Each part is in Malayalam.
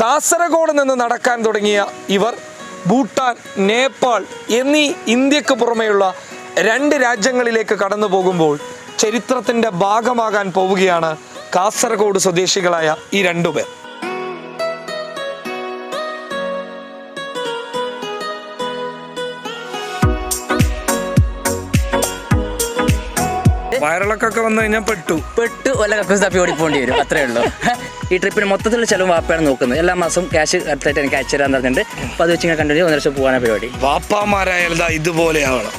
കാസർഗോഡ് നിന്ന് നടക്കാൻ തുടങ്ങിയ ഇവർ ഭൂട്ടാൻ നേപ്പാൾ എന്നീ ഇന്ത്യയ്ക്ക് പുറമെയുള്ള രണ്ട് രാജ്യങ്ങളിലേക്ക് കടന്നു പോകുമ്പോൾ ചരിത്രത്തിന്റെ ഭാഗമാകാൻ പോവുകയാണ് കാസർഗോഡ് സ്വദേശികളായ ഈ രണ്ടുപേർ വയറിളക്കൊക്കെ വന്നു കഴിഞ്ഞാൽ പെട്ടു. പെട്ടു. വല്ല കക്കൂസ് തപ്പി ഓടിപ്പോണ്ടി വരും. അത്രേ ഉള്ളൂ. ഈ ട്രിപ്പിന് മൊത്തത്തിലുള്ള ചെലവ് വാപ്പയാണ് നോക്കുന്നത്. എല്ലാ മാസം ക്യാഷ് കറക്റ്റായിട്ട് എനിക്ക് അയച്ചു തരാൻ പറഞ്ഞിട്ടുണ്ട്. അപ്പോൾ അത് വെച്ച് ഇങ്ങനെ കണ്ടിന്യൂ ഒന്നര ലക്ഷം പോകാനാണ് പരിപാടി. വാപ്പാമാരായാലും ദാ ഇതുപോലെയാവണം.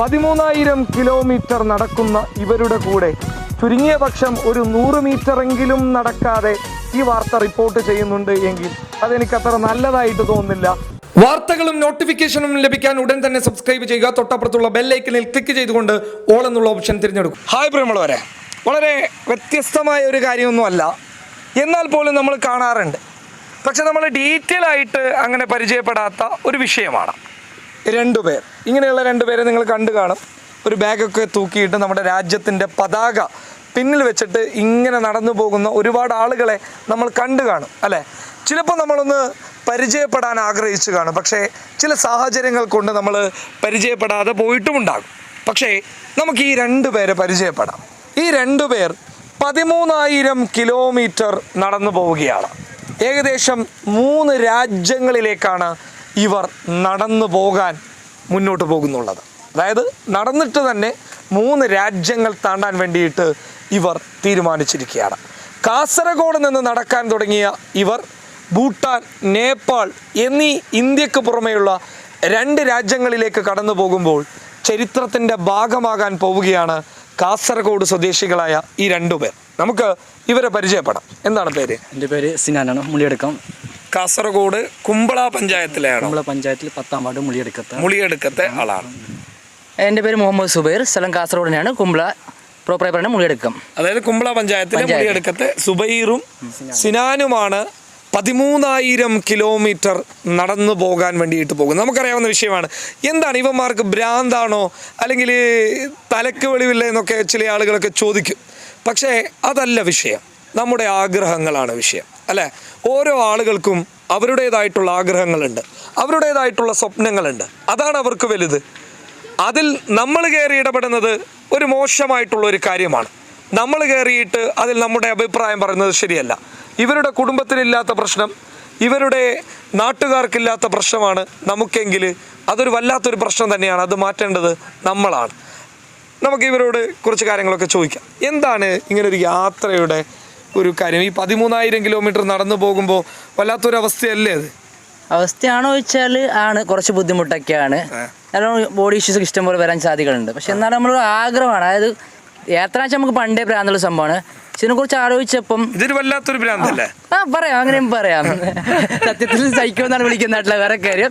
പതിമൂന്നായിരം കിലോമീറ്റർ നടക്കുന്ന ഇവരുടെ കൂടെ ചുരുങ്ങിയ പക്ഷം ഒരു നൂറ് മീറ്ററെങ്കിലും നടക്കാതെ ഈ വാർത്ത റിപ്പോർട്ട് ചെയ്യുന്നുണ്ട് എങ്കിൽ അതെനിക്ക് അത്ര നല്ലതായിട്ട് തോന്നുന്നില്ല. വാർത്തകളും നോട്ടിഫിക്കേഷനും ലഭിക്കാൻ ഉടൻ തന്നെ സബ്സ്ക്രൈബ് ചെയ്യുക. തൊട്ടപ്പുറത്തുള്ള ബെല്ലൈക്കനിൽ ക്ലിക്ക് ചെയ്തുകൊണ്ട് ഓൾ എന്നുള്ള ഓപ്ഷൻ തിരഞ്ഞെടുക്കും. ഹായ് പ്രിയമുള്ളവരെ വളരെ വ്യത്യസ്തമായ ഒരു കാര്യമൊന്നുമല്ല. എന്നാൽ പോലും നമ്മൾ കാണാറുണ്ട്. പക്ഷെ നമ്മൾ ഡീറ്റെയിൽ ആയിട്ട് അങ്ങനെ പരിചയപ്പെടാത്ത ഒരു വിഷയമാണ്. രണ്ടുപേർ ഇങ്ങനെയുള്ള രണ്ടുപേരെ നിങ്ങൾ കണ്ടു കാണും. ഒരു ബാഗൊക്കെ തൂക്കിയിട്ട് നമ്മുടെ രാജ്യത്തിന്റെ പതാക പിന്നിൽ വെച്ചിട്ട് ഇങ്ങനെ നടന്നു പോകുന്ന ഒരുപാട് ആളുകളെ നമ്മൾ കണ്ടു കാണും അല്ലേ? ചിലപ്പോൾ നമ്മളൊന്ന് പരിചയപ്പെടാൻ ആഗ്രഹിച്ചു കാണും പക്ഷേ ചില സാഹചര്യങ്ങൾ കൊണ്ട് നമ്മൾ പരിചയപ്പെടാതെ പോയിട്ടുമുണ്ടാകും പക്ഷേ നമുക്ക് ഈ രണ്ടു പേരെ പരിചയപ്പെടാം. ഈ രണ്ടു പേർ പതിമൂന്നായിരം കിലോമീറ്റർ നടന്നു പോവുകയാണ്. ഏകദേശം മൂന്ന് രാജ്യങ്ങളിലേക്കാണ് ഇവർ നടന്നു പോകാൻ മുന്നോട്ട് പോകുന്നുള്ളത്. അതായത് നടന്നിട്ട് തന്നെ മൂന്ന് രാജ്യങ്ങൾ താണ്ടാൻ വേണ്ടിയിട്ട് ഇവർ തീരുമാനിച്ചിരിക്കുകയാണ്. കാസർഗോഡ് നിന്ന് നടക്കാൻ തുടങ്ങിയ ഇവർ ഭൂട്ടാൻ നേപ്പാൾ എന്നീ ഇന്ത്യയ്ക്ക് പുറമെയുള്ള രണ്ട് രാജ്യങ്ങളിലേക്ക് കടന്നു പോകുമ്പോൾ ചരിത്രത്തിന്റെ ഭാഗമാകാൻ പോവുകയാണ് കാസർഗോഡ് സ്വദേശികളായ ഈ രണ്ടുപേർ നമുക്ക് ഇവരെ പരിചയപ്പെടാം. എന്താണ് പേര്? എന്റെ പേര് സിനാനാണ് മുളിയെടുക്കാം കാസർഗോഡ് കുമ്പള പഞ്ചായത്തിലെയാണ്? കുമ്പള പഞ്ചായത്തിൽ പത്താം വാർഡ് മുളിയെടുക്കത്തെ മുളിയെടുക്കത്തെ ആളാണ്. എന്റെ പേര് മുഹമ്മദ് സുബൈർ സ്ഥലം കാസർഗോഡിനെയാണ് കുമ്പള പ്രോപ്പറായി പറയുന്നത് മുളിയെടുക്കം അതായത് കുമ്പള പഞ്ചായത്തിലെ പഞ്ചായത്ത്. മുളിയെടുക്കത്തെ സുബൈറും സിനാനുമാണ് പതിമൂന്നായിരം കിലോമീറ്റർ നടന്നു പോകാൻ വേണ്ടിയിട്ട് പോകുന്നത്. നമുക്കറിയാവുന്ന വിഷയമാണ്. എന്താണ് ഇവന്മാർക്ക് ഭ്രാന്താണോ? അല്ലെങ്കിൽ തലക്ക് വെളിവില്ല എന്നൊക്കെ ചില ആളുകളൊക്കെ ചോദിക്കും. പക്ഷേ അതല്ല വിഷയം. നമ്മുടെ ആഗ്രഹങ്ങളാണ് വിഷയം. അല്ലേ? ഓരോ ആളുകൾക്കും അവരുടേതായിട്ടുള്ള ആഗ്രഹങ്ങളുണ്ട്. അവരുടേതായിട്ടുള്ള സ്വപ്നങ്ങളുണ്ട്. അതാണ് അവർക്ക് വലുത്. അതിൽ നമ്മൾ കയറി ഇടപെടുന്നത് ഒരു മോശമായിട്ടുള്ള ഒരു കാര്യമാണ്. നമ്മൾ കയറിയിട്ട് അതിൽ നമ്മുടെ അഭിപ്രായം പറയുന്നത് ശരിയല്ല. ഇവരുടെ കുടുംബത്തിനില്ലാത്ത പ്രശ്നം ഇവരുടെ നാട്ടുകാർക്കില്ലാത്ത പ്രശ്നമാണ് നമുക്കെങ്കിൽ അതൊരു വല്ലാത്തൊരു പ്രശ്നം തന്നെയാണ്. അത് മാറ്റേണ്ടത് നമ്മളാണ്. നമുക്ക് ഇവരോട് കുറച്ച് കാര്യങ്ങളൊക്കെ ചോദിക്കാം. എന്താണ് ഇങ്ങനൊരു യാത്രയുടെ ഒരു കാര്യം? ഈ പതിമൂന്നായിരം കിലോമീറ്റർ നടന്നു പോകുമ്പോൾ വല്ലാത്തൊരവസ്ഥയല്ലേ അത്? അവസ്ഥയാണോ ചോദിച്ചാൽ ആണ് കുറച്ച് ബുദ്ധിമുട്ടൊക്കെയാണ്. കാരണം ബോഡി ഇഷ്യൂസ് ഇഷ്ടം പോലെ വരാൻ സാധ്യതകളുണ്ട്. പക്ഷെ എന്നാലും നമ്മളൊരു ആഗ്രഹമാണ്. അതായത് യാത്ര വെച്ചാൽ നമുക്ക് പണ്ടേ പ്രാന്തുള്ള സംഭവമാണ്. പക്ഷെ ഇതിനെക്കുറിച്ച് ആലോചിച്ചപ്പം ഇതൊരു വല്ലാത്തൊരു പ്രാന്തല്ലേ? ആ പറയാം. അങ്ങനെയും പറയാം. സത്യത്തിൽ സഹിക്കുമെന്നാണ് വിളിക്കുന്നതായിട്ടുള്ള വേറെ കാര്യം.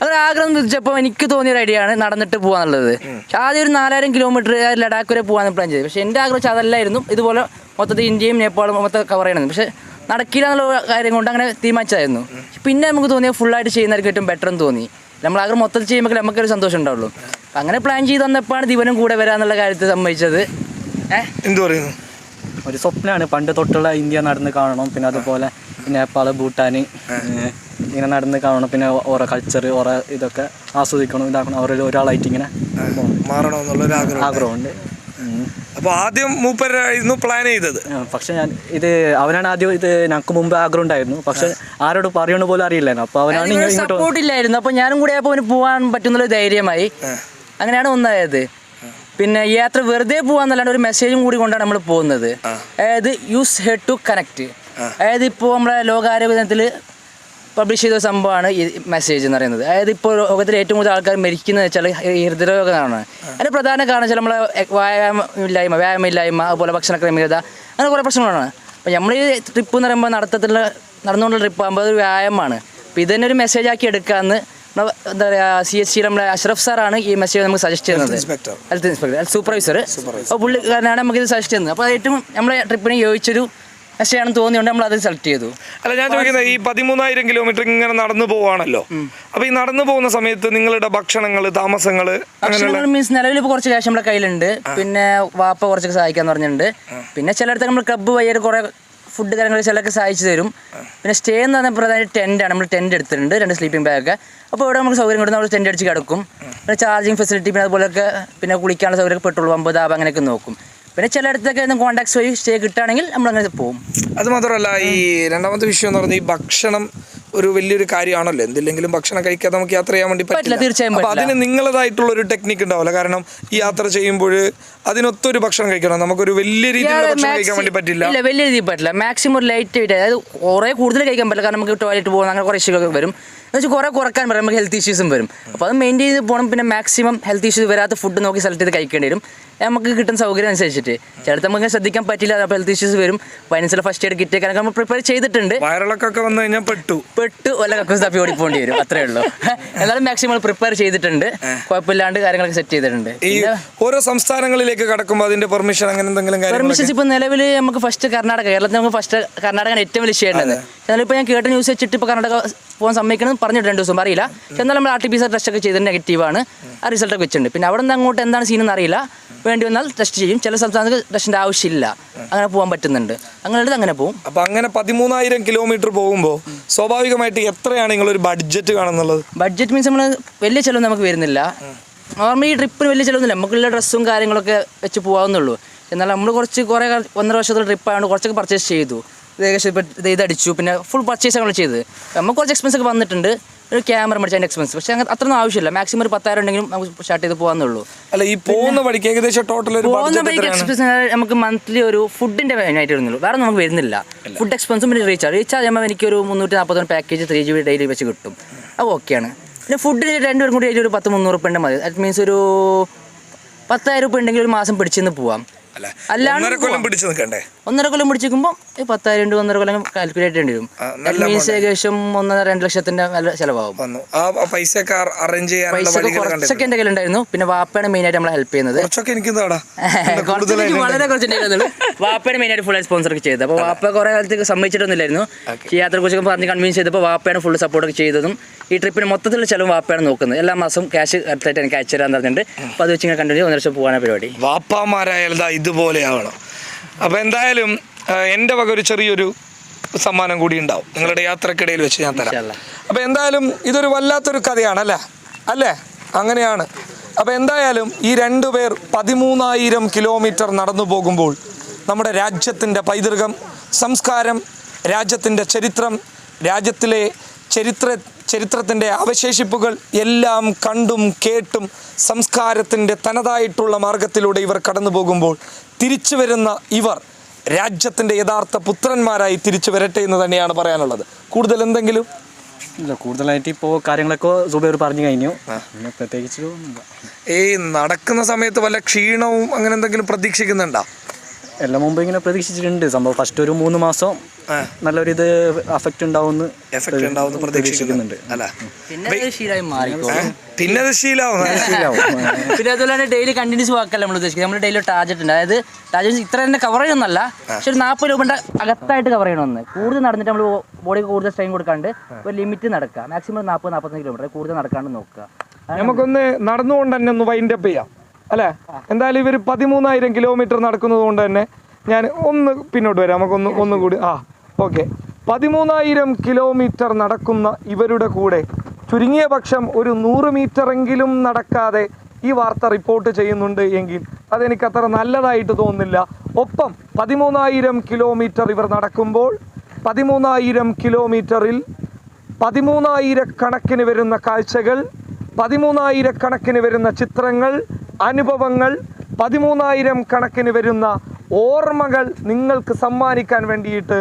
അതൊരു ആഗ്രഹം വെച്ചപ്പോൾ എനിക്ക് തോന്നിയൊരു ഐഡിയ ആണ് നടന്നിട്ട് പോകാന്നുള്ളത് പക്ഷെ ആദ്യം ഒരു നാലായിരം കിലോമീറ്റർ ലഡാക്ക് വരെ പോകാൻ പ്ലാൻ ചെയ്തു. പക്ഷെ എന്റെ ആഗ്രഹം അതല്ലായിരുന്നു. ഇതുപോലെ മൊത്തത്തിൽ ഇന്ത്യയും നേപ്പാളും മൊത്തം കവർ ചെയ്യണമെന്ന് പക്ഷെ നടക്കില്ല എന്നുള്ള കാര്യം കൊണ്ട് അങ്ങനെ തീരുമാനിച്ചായിരുന്നു പിന്നെ നമുക്ക് തോന്നിയ ഫുള്ളായിട്ട് ചെയ്യുന്നതായിരിക്കും ഏറ്റവും ബെറ്റർ എന്ന് തോന്നി. നമ്മൾ ആഗ്രഹം മൊത്തത്തിൽ ചെയ്യുമ്പോൾ നമുക്കൊരു സന്തോഷം ഉണ്ടാവുള്ളൂ. അങ്ങനെ പ്ലാൻ ചെയ്ത് വന്നപ്പോഴാണ് ദിവനും കൂടെ വരാന്നുള്ള കാര്യത്തിൽ സമ്മതിച്ചത്. ഏഹ് എന്തു പറയുന്നു? ഒരു സ്വപ്നമാണ് പണ്ട് തൊട്ടുള്ള ഇന്ത്യ നടന്ന് കാണണം. പിന്നെ അതുപോലെ നേപ്പാൾ ഭൂട്ടാൻ ഇങ്ങനെ നടന്ന് കാണണം. പിന്നെ ഓരോ കൾച്ചർ ഓരോ ഇതൊക്കെ ആസ്വദിക്കണം. ഇതാക്കണം. അവരിൽ ഒരാളായിട്ട് ഇങ്ങനെ മാറണമെന്നുള്ള ഒരു ആഗ്രഹം. ആഗ്രഹമുണ്ട്. അപ്പൊ ആദ്യം മൂപ്പരായിരുന്നു പ്ലാൻ ചെയ്തത്. പക്ഷെ ഞാൻ ഇത് അവനാണ് ആദ്യം ഇത് ഞങ്ങൾക്ക് മുമ്പ് ആഗ്രഹം ഉണ്ടായിരുന്നു. പക്ഷെ ആരോട് പറയണ പോലും അറിയില്ലായിരുന്നു. അപ്പോൾ അവനാണ് സപ്പോർട്ട് ഇല്ലായിരുന്നു. അപ്പൊ ഞാനും കൂടെ ആയപ്പോൾ അവന് പോകാൻ പറ്റുന്നുള്ള ധൈര്യമായി. അങ്ങനെയാണ് ഒന്നായത്. പിന്നെ ഈ യാത്ര വെറുതെ പോവാന്നല്ലാണ്ട് ഒരു മെസ്സേജും കൂടി കൊണ്ടാണ് നമ്മൾ പോകുന്നത്. അതായത് യൂസ് ഹെഡ് ടു കണക്ട് അതായത് ഇപ്പോൾ നമ്മുടെ ലോകാരോഗ്യ ദിനത്തിൽ പബ്ലിഷ് ചെയ്ത സംഭവമാണ് ഈ മെസ്സേജ് എന്ന് പറയുന്നത്. അതായത് ഇപ്പോൾ ലോകത്തിൽ ഏറ്റവും കൂടുതൽ ആൾക്കാർ മരിക്കുന്നത് വെച്ചാൽ ഈ ഹൃദയരോഗമാണ് അതിന് പ്രധാന കാരണം വെച്ചാൽ നമ്മളെ വ്യായാമം ഇല്ലായ്മ വ്യായാമം ഇല്ലായ്മ അതുപോലെ ഭക്ഷണ ക്രമീകത അങ്ങനെ കുറേ പ്രശ്നങ്ങളാണ്. അപ്പോൾ നമ്മൾ ഈ ട്രിപ്പ് എന്ന് പറയുമ്പോൾ നടത്തത്തിലുള്ള നടന്നുകൊണ്ടുള്ള ട്രിപ്പ് ആകുമ്പോൾ അത് വ്യായാമമാണ്. അപ്പോൾ ഇതന്നെ ഒരു മെസ്സേജ് ആക്കി എടുക്കാമെന്ന് നമ്മളെ എന്താ പറയുക സി എസ് സി നമ്മുടെ അഷ്റഫ് സാറാണ് ഈ മെസ്സേജ് നമുക്ക് സജസ്റ്റ് ചെയ്യുന്നത്. ഹെൽത്ത് ഇൻസ്പെക്ടർ ഹെൽത്ത് സൂപ്പർവൈസർ അപ്പോൾ പുള്ളിക്കാരനാണ് നമുക്ക് ഇത് സജസ്റ്റ് ചെയ്യുന്നത്. അപ്പോൾ ഏറ്റവും നമ്മളെ ട്രിപ്പിന് യോജിച്ചൊരു മെസ്സേജ് തോന്നിയോണ്ട് നമ്മൾ അത് സെലക്ട് ചെയ്തു. അല്ല ഞാൻ ചോദിക്കുന്നത് ഈ പതിമൂന്നായിരം കിലോമീറ്റർ ഇങ്ങനെ നടന്നു പോവാണല്ലോ. അപ്പൊ ഈ നടന്നു പോകുന്ന സമയത്ത് നിങ്ങളുടെ ഭക്ഷണങ്ങൾ താമസങ്ങൾ ഭക്ഷണങ്ങൾ മീൻസ് നിലവിൽ ഇപ്പോൾ കുറച്ച് ക്യാഷ് നമ്മുടെ കയ്യിലുണ്ട്. പിന്നെ വാപ്പ കുറച്ചൊക്കെ സഹായിക്കാന്ന് പറഞ്ഞിട്ടുണ്ട്. പിന്നെ ചിലയിടത്ത് നമ്മൾ ക്ലബ്ബ് വഴിയായിട്ട് കുറെ ഫുഡ് കാര്യങ്ങൾ ചിലൊക്കെ സഹായിച്ചു തരും. പിന്നെ സ്റ്റേ എന്ന് പറഞ്ഞാൽ പ്രധാനമായിട്ട് ടെന്റ് ആണ്. നമ്മൾ ടെന്റ് എടുത്തിട്ടുണ്ട്. രണ്ട് സ്ലീപ്പിംഗ് ബാഗൊക്കെ അപ്പോൾ ഇവിടെ നമുക്ക് സൗകര്യം കൊടുത്ത് നമ്മൾ ടെന്റ് അടിച്ച് കിടക്കും. പിന്നെ ചാർജിങ് ഫെസിലിറ്റി പിന്നെ അതുപോലെയൊക്കെ പിന്നെ കുളിക്കാനുള്ള സൗകര്യം പെട്രോൾ പമ്പ് ദാബ് അങ്ങനെയൊക്കെ നോക്കും. പിന്നെ ചിലയിടത്തൊക്കെ കോൺടാക്ട്സ് വഴി സ്റ്റേ കിട്ടുകയാണെങ്കിൽ നമ്മൾ അങ്ങനെ പോകും അത് മാത്രമല്ല ഈ രണ്ടാമത്തെ വിഷയം എന്ന് പറഞ്ഞാൽ ഈ ഭക്ഷണം ഒരു വലിയൊരു കാര്യമാണല്ലോ. എന്തില്ലെങ്കിലും ഭക്ഷണം കഴിക്കാതെ നമുക്ക് യാത്ര ചെയ്യാൻ വേണ്ടി പറ്റില്ല, തീർച്ചയായും അപ്പൊ. അതിന് നിങ്ങളതായിട്ടുള്ള ഒരു ടെക്നിക്ക് ഉണ്ടാവില്ല. കാരണം ഈ യാത്ര ചെയ്യുമ്പോൾ അതിനൊത്തൊരു ഭക്ഷണം കഴിക്കണം. നമുക്കൊരു വലിയ രീതിയിലുള്ള ഭക്ഷണം കഴിക്കാൻ വേണ്ടി പറ്റില്ല. ഇല്ല വലിയ രീതിയിൽ പറ്റില്ല. മാക്സിമം ഒരു ലൈറ്റ് ആയിട്ട് അതായത് കുറേ കൂടുതൽ കഴിക്കാൻ പറ്റില്ല. കാരണം നമുക്ക് ടോയ്ലറ്റ് പോകുന്ന അങ്ങനെ കുറേ ഇഷ്യൂകൾ വരും. എന്ന് വെച്ചാൽ കുറേ കുറയ്ക്കാൻ പറയും നമുക്ക് ഹെൽത്ത് ഇഷ്യൂസും വരും. അപ്പോൾ അത് മെയിന്റെയിൻ ചെയ്ത് പോകണം പിന്നെ മാക്സിമം ഹെൽത്ത് ഇഷ്യൂസ് വരാത്ത ഫുഡ് നോക്കി സെലക്ട് ചെയ്ത് കഴിക്കേണ്ടി വരും. നമുക്ക് കിട്ടുന്ന സൗകര്യം അനുസരിച്ചിട്ട്. ചിലത് നമുക്ക് ശ്രദ്ധിക്കാൻ പറ്റില്ല അപ്പോൾ ഹെൽത്ത് ഇഷ്യൂസ് വരും. അതിനനുസരിച്ച് ഫസ്റ്റ് എയ്ഡ് കിറ്റ് ഒക്കെ നമ്മൾ പ്രിപ്പയർ ചെയ്തിട്ടുണ്ട്. വയറിളക്കൊക്കെ വന്നു കഴിഞ്ഞാൽ പെട്ടു. പെട്ട് വല്ല കക്കൂസ് തപ്പി ഓടിപ്പോണ്ടി വരും അത്രേ ഉള്ളൂ. എന്നാലും മാക്സിമം പ്രിപ്പയർ ചെയ്തിട്ടുണ്ട്. കുഴപ്പമില്ലാണ്ട് കാര്യങ്ങളൊക്കെ സെറ്റ് ചെയ്തിട്ടുണ്ട്. ഓരോ സംസ്ഥാനങ്ങളിലേക്ക് കടക്കുമ്പോൾ അതിന്റെ പെർമിഷൻ അങ്ങനെ എന്തെങ്കിലും പെർമിഷൻസ് ഇപ്പോൾ നിലവിൽ നമുക്ക് ഫസ്റ്റ് കർണാടക കേരളത്തിൽ നമുക്ക് ഫസ്റ്റ് കർണാടകയാണ് ഏറ്റവും വലിയ ചെയ്യേണ്ടത് എന്നാലും ഇപ്പോൾ ഞാൻ കേട്ട ന്യൂസ് വെച്ചിട്ട് ഇപ്പോൾ കർണാടക പോകാൻ സമ്മതിക്കണം. പറഞ്ഞിട്ട് രണ്ട് ദിവസം അറിയില്ല. എന്നാലും നമ്മൾ R T P C test ഒക്കെ ചെയ്തിട്ട് നെഗറ്റീവാണ് ആ റിസൾട്ട് ഒക്കെ വെച്ചിട്ടുണ്ട്. പിന്നെ അവിടെ നിന്ന് അങ്ങോട്ട് എന്താണ് സീനെന്ന് അറിയില്ല. വേണ്ടി വന്നാൽ ടെസ്റ്റ് ചെയ്യും. ചില സംസ്ഥാനത്ത് ടെസ്റ്റിന്റെ ആവശ്യമില്ല. അങ്ങനെ പോകാൻ പറ്റുന്നുണ്ട്. അങ്ങനെ അങ്ങനെ പോകും അപ്പൊ അങ്ങനെ പതിമൂന്നായിരം കിലോമീറ്റർ പോകുമ്പോൾ സ്വാഭാവികമായിട്ട് എത്രയാണ് നിങ്ങളൊരു ബഡ്ജറ്റ് കാണുന്നുള്ളത്? ബഡ്ജറ്റ് മീൻസ് നമ്മൾ വലിയ ചിലവ് നമുക്ക് വരുന്നില്ല. നോർമലി ഈ ട്രിപ്പിന് വലിയ ചിലവൊന്നുമില്ല. നമുക്കുള്ള ഡ്രസ്സും കാര്യങ്ങളൊക്കെ വെച്ച് പോകാവുന്നുള്ളൂ എന്നാൽ നമ്മൾ കുറച്ച് കുറേ ഒന്നര വർഷത്തെ ട്രിപ്പായതുകൊണ്ട് കുറച്ചൊക്കെ പർച്ചേസ് ചെയ്തു. ഏകദേശം ഇത് ഇതടിച്ചു. പിന്നെ ഫുൾ പർച്ചേസ് ഞങ്ങൾ ചെയ്ത് നമുക്ക് കുറച്ച് എക്സ്പെൻസ് ഒക്കെ വന്നിട്ടുണ്ട്. ഒരു ക്യാമറ മേടിച്ച അതിന്റെ എക്സ്പെൻസ് പക്ഷേ അങ്ങനെ അത്രയൊന്നും ആവശ്യമില്ല. മാക്സിമം ഒരു പത്തായിരം ഉണ്ടെങ്കിലും നമുക്ക് സ്റ്റാർട്ട് ചെയ്ത് പോകാന്നുള്ളൂ അല്ല ഈ പോകുന്ന വഴിക്ക് ഏകദേശം ടോട്ടൽ ഒരു പോകുന്ന വഴിക്ക് എക്സ്പെൻസ് നമുക്ക് മന്ത്ലി ഒരു ഫുഡിന്റെ മെയിനായിട്ട് വരുന്നുള്ളൂ. വേറെ നമുക്ക് വരുന്നില്ല. ഫുഡ് എക്സ്പെൻസും പിന്നെ റീചാർജ് റീചാർജ് ചെയ്യുമ്പോൾ എനിക്ക് ഒരു മുന്നൂറ്റി നാൽപ്പത്തൊന്ന് package three G B daily വെച്ച് കിട്ടും. അത് ഓക്കെയാണ് പിന്നെ ഫുഡിന് രണ്ടുപേരും കൂടി ഒരു പത്ത് മുന്നൂറ് ഉറുപ്പ മതി. ദാറ്റ് മീൻസ് ഒരു പത്തായിരം ഉറുപ്പ ഉണ്ടെങ്കിൽ ഒരു മാസം പിടിച്ചെന്ന് പോവാം. ഒന്നര കൊല്ലം പിടിച്ചു നിൽക്കണ്ടേ? ഒന്നര കൊല്ലം പിടിച്ചിരിക്കുമ്പോൾ ഈ പത്തായിരം രൂപ ഒന്നര കൊല്ലം കാൽക്കുലേറ്റ് ചെയ്യേണ്ടി വരും. മീൻസ് ഏകദേശം ഒന്നര രണ്ട് ലക്ഷത്തിന്റെ നല്ല ചിലവാകും. പൈസ അറേഞ്ച് കുറച്ചൊക്കെ എന്റെ കയ്യിലുണ്ടായിരുന്നു. പിന്നെ വാപ്പയാണ് മെയിൻ ആയിട്ട് നമ്മളെ ഹെൽപ്പ് ചെയ്യുന്നത്. കുറച്ചൊക്കെ എനിക്ക് വളരെ കുറച്ചുണ്ടായിരുന്നുള്ളൂ. വാപ്പയാണ് മെയിനായിട്ട് ഫുൾ സ്പോൺസർ ഒക്കെ ചെയ്തത്. അപ്പോൾ വാപ്പ കുറെ കാലത്തേക്ക് സമ്മതിച്ചിട്ടൊന്നുമില്ലായിരുന്നു. യാത്ര യാത്രയെക്കുറിച്ചൊക്കെ പറഞ്ഞ് കൺവിൻസ് ചെയ്തപ്പോൾ വാപ്പയാണ് ഫുൾ സപ്പോർട്ട് ഒക്കെ ചെയ്തതും. ഈ ട്രിപ്പിന് മൊത്തത്തിലുള്ള ചിലവ് വാപ്പയാണ് നോക്കുന്നത്. എല്ലാ മാസവും ക്യാഷ് കറക്റ്റായിട്ട് എനിക്ക് അയച്ചു തരാൻ പറഞ്ഞിട്ടുണ്ട് അപ്പോൾ അത് വെച്ച് ഇങ്ങനെ കണ്ടിന്യൂ ഒന്നര വർഷം പോകാനാണ് പരിപാടി. വാപ്പാമാരായാലും ഇതുപോലെയാവണം. അപ്പോൾ എന്തായാലും എന്റെ വക ഒരു ചെറിയൊരു സമ്മാനം കൂടി ഉണ്ടാവും. നിങ്ങളുടെ യാത്രക്കിടയിൽ വെച്ച് ഞാൻ തരാം. അപ്പോൾ അപ്പൊ എന്തായാലും ഇതൊരു വല്ലാത്തൊരു കഥയാണ് അല്ലേ? അല്ലേ? അങ്ങനെയാണ്. അപ്പോൾ എന്തായാലും ഈ രണ്ടു പേർ പതിമൂന്നായിരം കിലോമീറ്റർ നടന്നു പോകുമ്പോൾ നമ്മുടെ രാജ്യത്തിന്റെ പൈതൃകം സംസ്കാരം രാജ്യത്തിന്റെ ചരിത്രം രാജ്യത്തിലെ ചരിത്ര ചരിത്രത്തിന്റെ അവശേഷിപ്പുകൾ എല്ലാം കണ്ടും കേട്ടും സംസ്കാരത്തിന്റെ തനതായിട്ടുള്ള മാർഗത്തിലൂടെ ഇവർ കടന്നു പോകുമ്പോൾ തിരിച്ചു വരുന്ന ഇവർ രാജ്യത്തിന്റെ യഥാർത്ഥ പുത്രന്മാരായി തിരിച്ചു വരട്ടെ എന്ന് തന്നെയാണ് പറയാനുള്ളത്. കൂടുതൽ എന്തെങ്കിലും? ഇല്ല കൂടുതലായിട്ട് ഇപ്പോൾ കാര്യങ്ങളൊക്കെ സുബൈർ പറഞ്ഞു കഴിഞ്ഞു. പ്രത്യേകിച്ച് ഈ നടക്കുന്ന സമയത്ത് വല്ല ക്ഷീണവും അങ്ങനെ എന്തെങ്കിലും പ്രതീക്ഷിക്കുന്നുണ്ടോ? എല്ലാം മുമ്പ് ഇങ്ങനെ പ്രതീക്ഷിച്ചിട്ടുണ്ട്. സംഭവം ഫസ്റ്റ് ഒരു മൂന്ന് മാസം. നല്ലൊരു ഇത് അഫക്റ്റ് ഉണ്ടാവുമെന്ന് എഫക്റ്റ് ഉണ്ടാവുമെന്ന് പ്രതീക്ഷിക്കുന്നുണ്ട്. അല്ല? പിന്നെ ശീലമായി പിന്നെ അത് പിന്നെ അതുപോലെ ഡെയിലി കണ്ടിന്യൂസ് വാക്കല്ല നമ്മൾ ഉദ്ദേശിക്കുന്നത്? നമ്മൾ ഡെയിലി ടാർജറ്റ് ഉണ്ട്. അതായത് ടാർജറ്റ് ഇത്ര തന്നെ കവർ ചെയ്യണമെന്നല്ല പക്ഷെ ഒരു നാൽപ്പത് രൂപയുടെ അകത്തായിട്ട് കവർ ചെയ്യണമെന്ന്. കൂടുതൽ നടന്നിട്ട് നമ്മൾ ബോഡിക്ക് കൂടുതൽ സ്ട്രെയിൻ കൊടുക്കാണ്ട് ഒരു ലിമിറ്റ് നടക്കുക. മാക്സിമം നാൽപ്പത് നാൽപ്പത്തഞ്ച് കിലോമീറ്റർ കൂടുതൽ നടക്കാണ്ട് നോക്കുക. നമുക്കൊന്ന് നടന്നുകൊണ്ട് തന്നെ ഒന്ന് വൈൻഡ് അപ്പ് ചെയ്യാം. അല്ലേ? എന്തായാലും ഇവർ പതിമൂന്നായിരം കിലോമീറ്റർ നടക്കുന്നത് കൊണ്ട് തന്നെ ഞാൻ ഒന്ന് പിന്നോട്ട് വരാം. നമുക്കൊന്ന് ഒന്നും കൂടി ആ. ഓക്കെ. പതിമൂന്നായിരം കിലോമീറ്റർ നടക്കുന്ന ഇവരുടെ കൂടെ ചുരുങ്ങിയ പക്ഷം ഒരു നൂറ് മീറ്ററെങ്കിലും നടക്കാതെ ഈ വാർത്ത റിപ്പോർട്ട് ചെയ്യുന്നുണ്ട് എങ്കിൽ അതെനിക്ക് അത്ര നല്ലതായിട്ട് തോന്നുന്നില്ല. ഒപ്പം പതിമൂന്നായിരം കിലോമീറ്റർ ഇവർ നടക്കുമ്പോൾ പതിമൂന്നായിരം കിലോമീറ്ററിൽ പതിമൂന്നായിരക്കണക്കിന് വരുന്ന കാഴ്ചകൾ പതിമൂന്നായിരക്കണക്കിന് വരുന്ന ചിത്രങ്ങൾ അനുഭവങ്ങൾ പതിമൂന്നായിരം കണക്കിന് വരുന്ന ഓർമ്മകൾ നിങ്ങൾക്ക് സമ്മാനിക്കാൻ വേണ്ടിയിട്ട്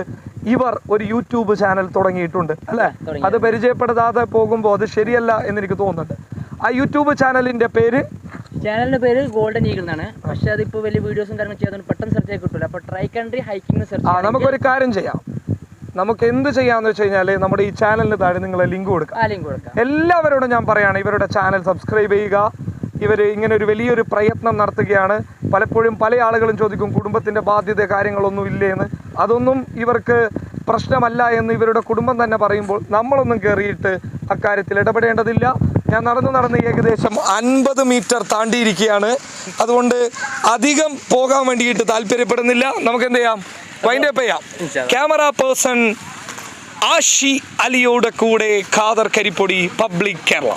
ഇവർ ഒരു യൂട്യൂബ് ചാനൽ തുടങ്ങിയിട്ടുണ്ട് അല്ലെ? അത് പരിചയപ്പെടുത്താതെ പോകുമ്പോൾ അത് ശരിയല്ല എന്ന് എനിക്ക് തോന്നുന്നുണ്ട്. ആ യൂട്യൂബ് ചാനലിന്റെ പേര്? ചാനലിന്റെ പേര് ഗോൾഡൻ ഈഗിൾ എന്നാണ്. പക്ഷെ അതിപ്പോ വലിയ വീഡിയോസും കാര്യങ്ങളും പെട്ടെന്ന് സെർച്ച് കിട്ടില്ല അപ്പൊ ട്രൈ കൺട്രി ഹൈക്കിംഗ് ആ നമുക്ക് നമുക്കൊരു കാര്യം ചെയ്യാം. നമുക്ക് എന്ത് ചെയ്യാന്ന് വെച്ച് കഴിഞ്ഞാൽ നമ്മുടെ ഈ ചാനലിന് താഴെ നിങ്ങൾ ലിങ്ക് കൊടുക്കുക ആ എല്ലാവരോടും ഞാൻ പറയാണ് ഇവരുടെ ചാനൽ സബ്സ്ക്രൈബ് ചെയ്യുക. ഇവർ ഇങ്ങനെ ഒരു വലിയൊരു പ്രയത്നം നടത്തുകയാണ്. പലപ്പോഴും പല ആളുകളും ചോദിക്കും കുടുംബത്തിന്റെ ബാധ്യത കാര്യങ്ങളൊന്നും ഇല്ലേ എന്ന്. അതൊന്നും ഇവർക്ക് പ്രശ്നമല്ല എന്ന് ഇവരുടെ കുടുംബം തന്നെ പറയുമ്പോൾ നമ്മളൊന്നും കയറിയിട്ട് അക്കാര്യത്തിൽ ഇടപെടേണ്ടതില്ല. ഞാൻ നടന്നു നടന്ന് ഏകദേശം അൻപത് മീറ്റർ താണ്ടിയിരിക്കുകയാണ്. അതുകൊണ്ട് അധികം പോകാൻ വേണ്ടിയിട്ട് താല്പര്യപ്പെടുന്നില്ല. നമുക്ക് എന്ത് ചെയ്യാം വൈൻഡപ്പ് ചെയ്യാം. ക്യാമറ പേഴ്സൺ ആഷി അലിയോടെ കൂടെ ഖാദർ കരിപ്പൊടി പബ്ലിക് കേരള